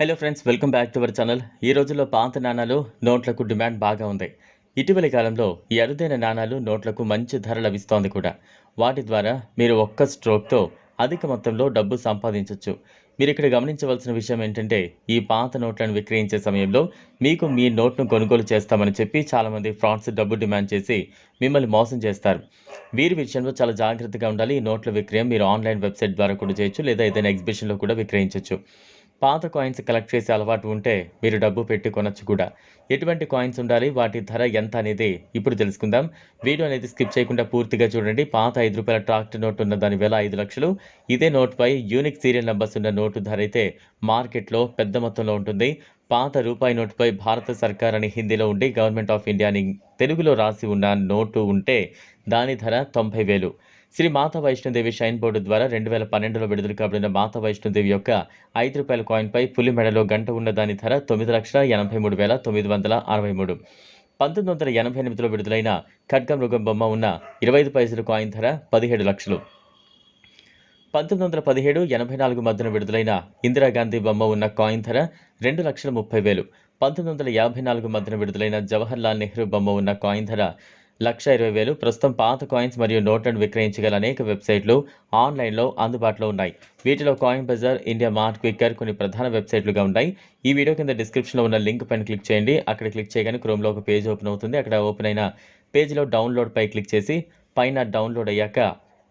Hello friends welcome back to our channel ఈ రోజుల్లో పాత నాణాలు నోట్లకు డిమాండ్ బాగా ఉంది. ఇటీవలి కాలంలో ఈ అరుదైన నాణాలు నోట్లకు మంచి ధర లభిస్తోంది కూడా. వాటి ద్వారా మీరు ఒక్క స్ట్రోక్తో అధిక మొత్తంలో డబ్బు సంపాదించవచ్చు మీరు ఇక్కడ గమనించవలసిన విషయం ఏంటంటే ఈ పాత నోట్లను విక్రయించే సమయంలో మీకు మీ నోట్ను కొనుగోలు చేస్తామని చెప్పి చాలామంది ఫ్రాడ్స్ డబ్బు డిమాండ్ చేసి మిమ్మల్ని మోసం చేస్తారు. వీరి విషయంలో చాలా జాగ్రత్తగా ఉండాలి. ఈ నోట్ల విక్రయం మీరు ఆన్లైన్ వెబ్సైట్ ద్వారా కూడా చేయొచ్చు లేదా ఏదైనా ఎగ్జిబిషన్లో కూడా విక్రయించవచ్చు పాత కాయిన్స్ కలెక్ట్ చేసే అలవాటు ఉంటే మీరు డబ్బు పెట్టి కొనొచ్చు కూడా. ఎటువంటి కాయిన్స్ ఉండాలి? వాటి ధర ఎంత అనేది ఇప్పుడు తెలుసుకుందాం. వీడియో అనేది స్కిప్ చేయకుండా పూర్తిగా చూడండి. పాత ఐదు రూపాయల ట్రాక్టర్ నోట్ ఉన్న దాని వేల ఐదు లక్షలు. ఇదే నోట్పై యూనిక్ సీరియల్ నెంబర్స్ ఉన్న నోటు ధర అయితే మార్కెట్లో పెద్ద మొత్తంలో ఉంటుంది. పాత రూపాయి నోటుపై భారత సర్కార్ అని హిందీలో ఉండి గవర్నమెంట్ ఆఫ్ ఇండియా అని తెలుగులో రాసి ఉన్న నోటు ఉంటే దాని ధర తొంభై వేలు. శ్రీ మాతా వైష్ణోదేవి షైన్ బోర్డు ద్వారా రెండు వేల పన్నెండులో విడుదల కాబడిన మాతా వైష్ణోదేవి యొక్క ఐదు రూపాయల కాయిన్పై పులి మెడలో గంట ఉన్న దాని ధర తొమ్మిది లక్షల ఎనభై మూడు వేల తొమ్మిది వందల అరవై మూడు. పంతొమ్మిది వందల ఎనభై ఎనిమిదిలో విడుదలైన ఖడ్గ మృగం బొమ్మ ఉన్న ఇరవై ఐదు పైసలు కాయిన్ ధర పదిహేడు లక్షలు. పంతొమ్మిది వందల పదిహేడు ఎనభై నాలుగు మధ్యన విడుదలైన ఇందిరాగాంధీ బొమ్మ ఉన్న కాయిన్ ధర రెండు లక్షల ముప్పై వేలు. పంతొమ్మిది వందల యాభై నాలుగు మధ్యన విడుదలైన జవహర్లాల్ నెహ్రూ బొమ్మ ఉన్న కాయిన్ ధర లక్ష ఇరవై వేలు ప్రస్తుతం పాత కాయిన్స్ మరియు నోట్లను విక్రయించగల అనేక వెబ్సైట్లు ఆన్లైన్లో అందుబాటులో ఉన్నాయి. వీటిలో coin Bazar India mart Quikr కొన్ని ప్రధాన వెబ్సైట్లుగా ఉన్నాయి. ఈ వీడియో కింద డిస్క్రిప్షన్లో ఉన్న లింక్ పైన క్లిక్ చేయండి. అక్కడ క్లిక్ చేయగానే క్రోమ్లో ఒక పేజ్ ఓపెన్ అవుతుంది. అక్కడ ఓపెన్ అయిన పేజ్లో డౌన్లోడ్ పై క్లిక్ చేసి పైన డౌన్లోడ్ అయ్యాక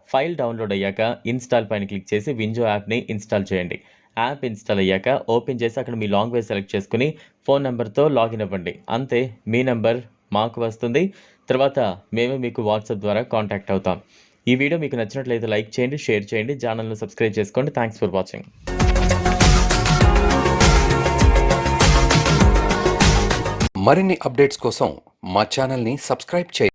ఫైల్ డౌన్లోడ్ అయ్యాక ఇన్స్టాల్ పైన క్లిక్ చేసి వింజో యాప్ని ఇన్స్టాల్ చేయండి. యాప్ ఇన్స్టాల్ అయ్యాక ఓపెన్ చేసి అక్కడ మీ లాంగ్వేజ్ సెలెక్ట్ చేసుకుని ఫోన్ నెంబర్తో లాగిన్ అవ్వండి. అంతే మీ నెంబర్ మాకు వస్తుంది. తర్వాత మేము మీకు వాట్సాప్ ద్వారా కాంటాక్ట్ అవుతాం. ఈ వీడియో మీకు నచ్చినట్లయితే లైక్ చేయండి షేర్ చేయండి ఛానల్ను సబ్స్క్రైబ్ చేసుకోండి. థ్యాంక్స్ ఫర్ వాచింగ్ మరిన్ని అప్డేట్స్ కోసం మా ఛానల్ని సబ్స్క్రైబ్ చేయండి.